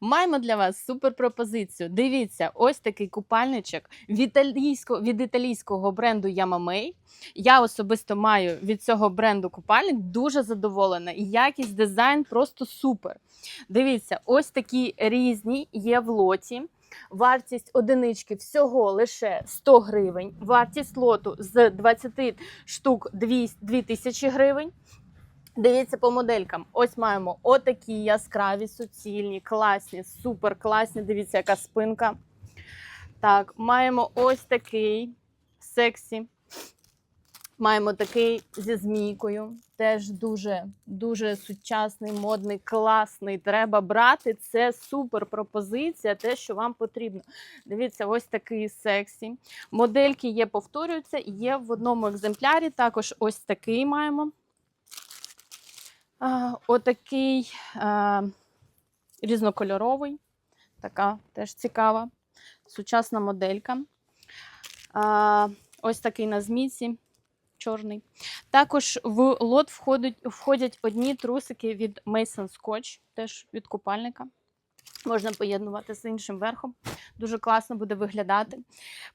Маємо для вас супер пропозицію. Дивіться, ось такий купальничок від італійського, від італійського бренду Yamamei. Я особисто маю від цього бренду купальник, дуже задоволена. Якість дизайн просто супер. Дивіться, ось такі різні є в лоті. Вартість одинички всього лише 100 гривень. Вартість лоту з 20 штук 2 тисячі гривень. Дивіться по моделькам. Ось маємо отакі яскраві, суцільні, класні, супер класні. Дивіться, яка спинка. Так, маємо ось такий сексі. Маємо такий зі змійкою. Теж дуже дуже сучасний, модний, класний. Треба брати. Це супер пропозиція, те, що вам потрібно. Дивіться, ось такий сексі. Модельки є, повторюються, є в одному екземплярі. Також ось такий маємо. Отакий різнокольоровий, така теж цікава, сучасна моделька. Ось такий на змійці, чорний. Також в лот входять одні трусики від Mason Scotch, теж від купальника. Можна поєднувати з іншим верхом. Дуже класно буде виглядати.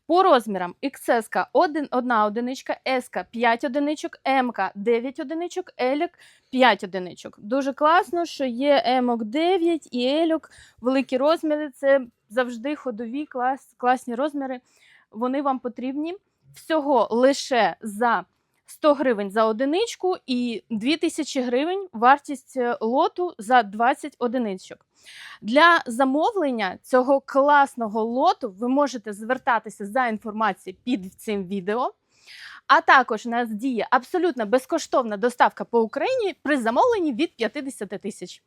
По розмірам XS 1 одиничка, S 5 одиничок, M 9 одиничок, L 5 одиничок. Дуже класно, що є М 9 і L великі розміри. Це завжди ходові клас, класні розміри. Вони вам потрібні всього лише за 100 гривень за одиничку і 2000 гривень вартість е, лоту за 20 одиничок. Для замовлення цього класного лоту ви можете звертатися за інформацією під цим відео. А також нас діє абсолютно безкоштовна доставка по Україні при замовленні від 50 тисяч.